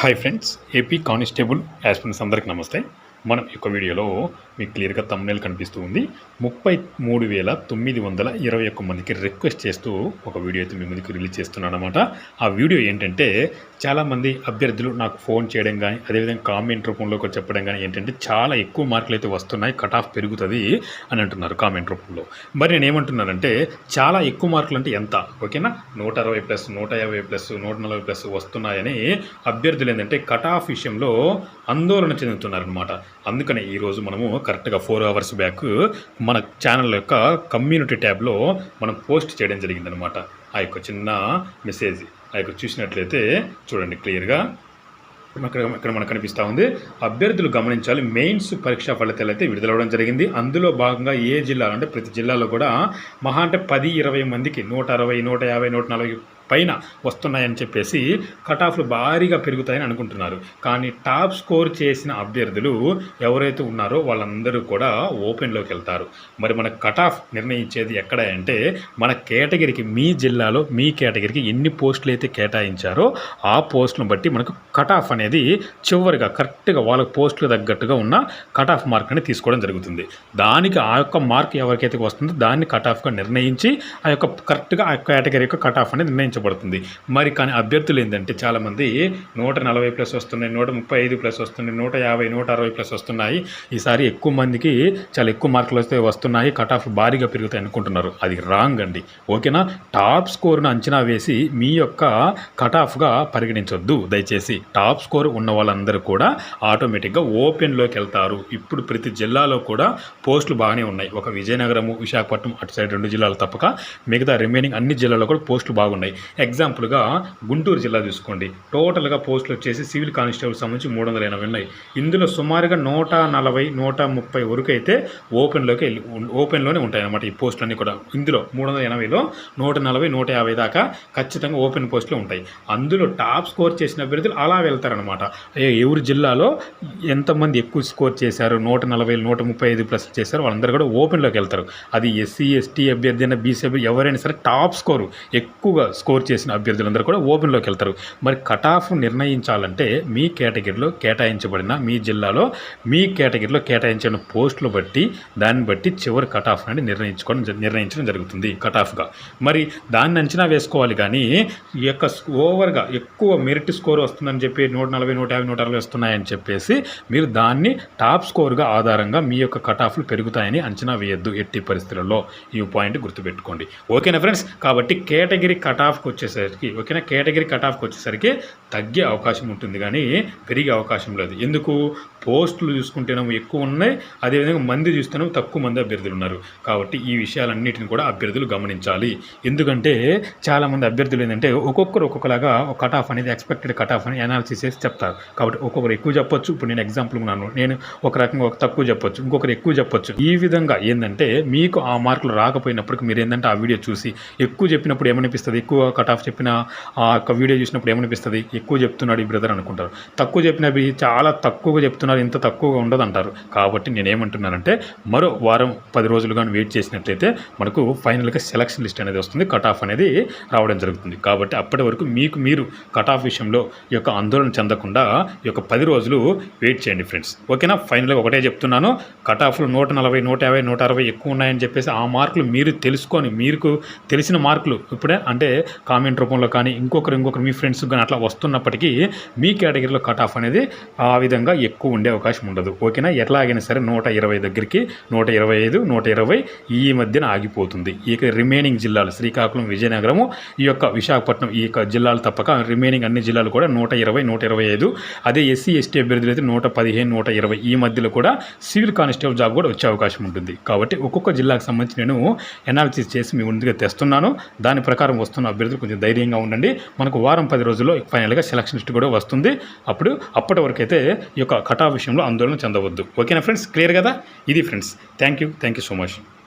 Hi friends AP constable aspirants అందరికి నమస్తే. మనం ఈ యొక్క వీడియోలో మీకు క్లియర్గా తమ్నేల్ కనిపిస్తూ ఉంది. ముప్పై మూడు వేల తొమ్మిది వందల ఇరవై ఒక్క మందికి రిక్వెస్ట్ చేస్తూ ఒక వీడియో అయితే మీ ముందుకు రిలీజ్ చేస్తున్నాను అనమాట ఆ వీడియో ఏంటంటే చాలామంది అభ్యర్థులు నాకు ఫోన్ చేయడం కానీ అదేవిధంగా కామెంట్ రూపంలో చెప్పడం కానీ ఏంటంటే చాలా ఎక్కువ మార్కులు అయితే వస్తున్నాయి కట్ ఆఫ్ పెరుగుతుంది అని అంటున్నారు కామెంట్ రూపంలో. మరి నేను ఏమంటున్నానంటే చాలా ఎక్కువ మార్కులు అంటే ఎంత? ఓకేనా నూట అరవై ప్లస్ నూట యాభై ప్లస్ నూట నలభై ప్లస్ వస్తున్నాయని అభ్యర్థులు ఏంటంటే కట్ ఆఫ్ విషయంలో ఆందోళన చెందుతున్నారనమాట అందుకనే ఈరోజు మనము కరెక్ట్గా ఫోర్ అవర్స్ బ్యాక్ మన ఛానల్ యొక్క కమ్యూనిటీ ట్యాబ్లో మనం పోస్ట్ చేయడం జరిగిందనమాట ఆ యొక్క చిన్న మెసేజ్ ఆ యొక్క చూసినట్లయితే చూడండి క్లియర్గా ఇక్కడ ఇక్కడ మనకు కనిపిస్తూ ఉంది. అభ్యర్థులు గమనించాలి. మెయిన్స్ పరీక్షా ఫలితాలు అయితే విడుదలవడం జరిగింది. అందులో భాగంగా ఏ జిల్లాలో అంటే ప్రతి జిల్లాలో కూడా మహా అంటే పది ఇరవై మందికి నూట అరవై నూట యాభై నూట నలభై పైన వస్తున్నాయని చెప్పేసి కట్ ఆఫ్లు భారీగా పెరుగుతాయని అనుకుంటున్నారు. కానీ టాప్ స్కోర్ చేసిన అభ్యర్థులు ఎవరైతే ఉన్నారో వాళ్ళందరూ కూడా ఓపెన్లోకి వెళ్తారు. మరి మన కట్ ఆఫ్ నిర్ణయించేది ఎక్కడ అంటే మన కేటగిరీకి మీ జిల్లాలో మీ కేటగిరీకి ఎన్ని పోస్టులు అయితే కేటాయించారో ఆ పోస్టులను బట్టి మనకు కట్ ఆఫ్ అనేది చివరిగా కరెక్ట్గా వాళ్ళ పోస్టులు తగ్గట్టుగా ఉన్న కట్ ఆఫ్ మార్క్ అనేది తీసుకోవడం జరుగుతుంది. దానికి ఆ యొక్క మార్క్ ఎవరికైతే వస్తుందో దాన్ని కట్ ఆఫ్గా నిర్ణయించి ఆ యొక్క కరెక్ట్గా ఆ కేటగిరీ యొక్క కట్ ఆఫ్ అనేది నిర్ణయించ నిర్ణయించబడుతుంది మరి కానీ అభ్యర్థులు ఏంటంటే చాలామంది నూట నలభై ప్లస్ వస్తున్నాయి నూట ముప్పై ఐదు ప్లస్ వస్తున్నాయి నూట యాభై నూట అరవై ప్లస్ వస్తున్నాయి. ఈసారి ఎక్కువ మందికి చాలా ఎక్కువ మార్కులు వస్తే వస్తున్నాయి కట్ ఆఫ్ భారీగా పెరుగుతాయి అనుకుంటున్నారు. అది రాంగ్ అండి. ఓకేనా? టాప్ స్కోర్ను అంచనా వేసి మీ యొక్క కట్ ఆఫ్గా పరిగణించొద్దు. దయచేసి టాప్ స్కోర్ ఉన్న వాళ్ళందరూ కూడా ఆటోమేటిక్గా ఓపెన్లోకి వెళ్తారు. ఇప్పుడు ప్రతి జిల్లాలో కూడా పోస్టులు బాగానే ఉన్నాయి. ఒక విజయనగరము విశాఖపట్నం అటు సైడ్ రెండు జిల్లాలు తప్పక మిగతా రిమైనింగ్ అన్ని జిల్లాలో కూడా పోస్టులు బాగున్నాయి. ఎగ్జాంపుల్గా గుంటూరు జిల్లా చూసుకోండి. టోటల్గా పోస్టులు వచ్చేసి సివిల్ కానిస్టేబుల్ సంబంధించి మూడు వందల ఎనభై ఉన్నాయి. ఇందులో సుమారుగా నూట నలభై నూట ముప్పై వరకు అయితే ఓపెన్లోకి వెళ్ళి ఓపెన్లోనే ఉంటాయన్నమాట ఈ పోస్టులన్నీ కూడా. ఇందులో మూడు వందల ఎనభైలో నూట నలభై నూట యాభై దాకా ఖచ్చితంగా ఓపెన్ పోస్టులు ఉంటాయి. అందులో టాప్ స్కోర్ చేసిన అభ్యర్థులు అలా వెళ్తారనమాట ఎవరి జిల్లాలో ఎంతమంది ఎక్కువ స్కోర్ చేశారు? నూట నలభై నూట ముప్పై ఐదు ప్లస్ చేశారు. వాళ్ళందరూ కూడా ఓపెన్లోకి వెళ్తారు. అది ఎస్సీ ఎస్టీ అభ్యర్థి అయినా బీసీ అభ్యర్థి ఎవరైనా సరే టాప్ స్కోరు ఎక్కువగా స్కోర్ చేసిన అభ్యర్థులందరూ కూడా ఓపెన్లోకి వెళ్తారు. మరి కట్ ఆఫ్ నిర్ణయించాలంటే మీ కేటగిరీలో కేటాయించబడిన మీ జిల్లాలో మీ కేటగిరీలో కేటాయించిన పోస్టులు బట్టి దాన్ని బట్టి చివరి కట్ ఆఫ్ అనేది నిర్ణయించుకోవడం నిర్ణయించడం జరుగుతుంది కట్ ఆఫ్గా మరి దాన్ని అంచనా వేసుకోవాలి కానీ ఈ యొక్క ఓవర్గా ఎక్కువ మెరిట్ స్కోర్ వస్తుందని చెప్పి నూట నలభై నూట యాభై నూట అరవై వస్తున్నాయని చెప్పేసి మీరు దాన్ని టాప్ స్కోర్గా ఆధారంగా మీ యొక్క కట్ ఆఫ్లు పెరుగుతాయని అంచనా వేయద్దు ఎట్టి పరిస్థితులలో. ఈ పాయింట్ గుర్తుపెట్టుకోండి. ఓకేనా ఫ్రెండ్స్? కాబట్టి కేటగిరీ కట్ ఆఫ్కి వచ్చేసరికి ఓకేనా? కేటగిరీ కట్ ఆఫ్కి వచ్చేసరికి తగ్గే అవకాశం ఉంటుంది కానీ పెరిగే అవకాశం లేదు. ఎందుకు? పోస్టులు చూసుకుంటేనేమో ఎక్కువ ఉన్నాయి. అదేవిధంగా మంది చూస్తేనేమో తక్కువ మంది అభ్యర్థులు ఉన్నారు. కాబట్టి ఈ విషయాలన్నిటిని కూడా అభ్యర్థులు గమనించాలి. ఎందుకంటే చాలామంది అభ్యర్థులు ఏంటంటే ఒక్కొక్కరు ఒక్కొక్కలాగా కట్ ఆఫ్ అనేది ఎక్స్పెక్టెడ్ కట్ ఆఫ్ అని అనాలిసిస్ చేసి చెప్తారు. కాబట్టి ఒక్కొక్కరు ఎక్కువ చెప్పొచ్చు. ఇప్పుడు నేను ఎగ్జాంపుల్ ఉన్నాను. నేను ఒక రకంగా ఒక తక్కువ చెప్పొచ్చు. ఇంకొకరు ఎక్కువ చెప్పొచ్చు. ఈ విధంగా ఏంటంటే మీకు ఆ మార్కులు రాకపోయినప్పటికీ మీరు ఏంటంటే ఆ వీడియో చూసి ఎక్కువ చెప్పినప్పుడు ఏమనిపిస్తుంది? ఎక్కువ కట్ ఆఫ్ చెప్పిన ఆ యొక్క వీడియో చూసినప్పుడు ఏమనిపిస్తుంది? ఎక్కువ చెప్తున్నాడు ఈ బ్రదర్ అనుకుంటారు. తక్కువ చెప్పినవి చాలా తక్కువగా చెప్తున్నారు ఇంత తక్కువగా ఉండదు అంటారు కాబట్టి నేనేమంటున్నానంటే మరో వారం పది రోజులు కానీ వెయిట్ చేసినట్లయితే మనకు ఫైనల్గా సెలక్షన్ లిస్ట్ అనేది వస్తుంది. కట్ ఆఫ్ అనేది రావడం జరుగుతుంది. కాబట్టి అప్పటి వరకు మీకు మీరు కట్ ఆఫ్ విషయంలో ఈ యొక్క ఆందోళన చెందకుండా ఈ యొక్క పది రోజులు వెయిట్ చేయండి ఫ్రెండ్స్ ఓకేనా? ఫైనల్గా ఒకటే చెప్తున్నాను. కట్ ఆఫ్లు నూట నలభై నూట యాభై నూట అరవై ఎక్కువ ఉన్నాయని చెప్పేసి ఆ మార్కులు మీరు తెలుసుకొని మీకు తెలిసిన మార్కులు ఇప్పుడే అంటే కామెంట్ రూపంలో కానీ ఇంకొకరు ఇంకొకరు మీ ఫ్రెండ్స్ కానీ అట్లా వస్తున్నప్పటికీ మీ కేటగిరీలో కట్ ఆఫ్ అనేది ఆ విధంగా ఎక్కువ ఉండే అవకాశం ఉండదు. ఓకేనా? ఎట్లాగైనా సరే నూట ఇరవై దగ్గరికి నూట ఇరవై ఐదు నూట ఇరవై ఈ మధ్యన ఆగిపోతుంది. ఈ రిమైనింగ్ జిల్లాలు శ్రీకాకుళం విజయనగరము ఈ యొక్క విశాఖపట్నం ఈ యొక్క జిల్లాలు తప్పక రిమైనింగ్ అన్ని జిల్లాలు కూడా నూట ఇరవై నూట ఇరవై ఐదు అదే ఎస్సీ ఎస్టీ అభ్యర్థులు అయితే నూట పదిహేను నూట ఇరవై ఈ మధ్యలో కూడా సివిల్ కానిస్టేబుల్ జాబ్ కూడా వచ్చే అవకాశం ఉంటుంది. కాబట్టి ఒక్కొక్క జిల్లాకు సంబంధించి నేను ఎనాలిసిస్ చేసి మీ ముందుగా తెస్తున్నాను. దాని ప్రకారం వస్తున్న అభ్యర్థులు కొంచెం ధైర్యంగా ఉండండి. మనకు వారం పది రోజుల్లో ఫైనల్గా సెలక్షన్ లిస్ట్ కూడా వస్తుంది. అప్పుడు అప్పటి వరకు అయితే ఈ యొక్క కటా విషయంలో ఆందోళన చెందవద్దు. ఓకేనా ఫ్రెండ్స్? క్లియర్ కదా? ఇది friends. Thank you thank you so much.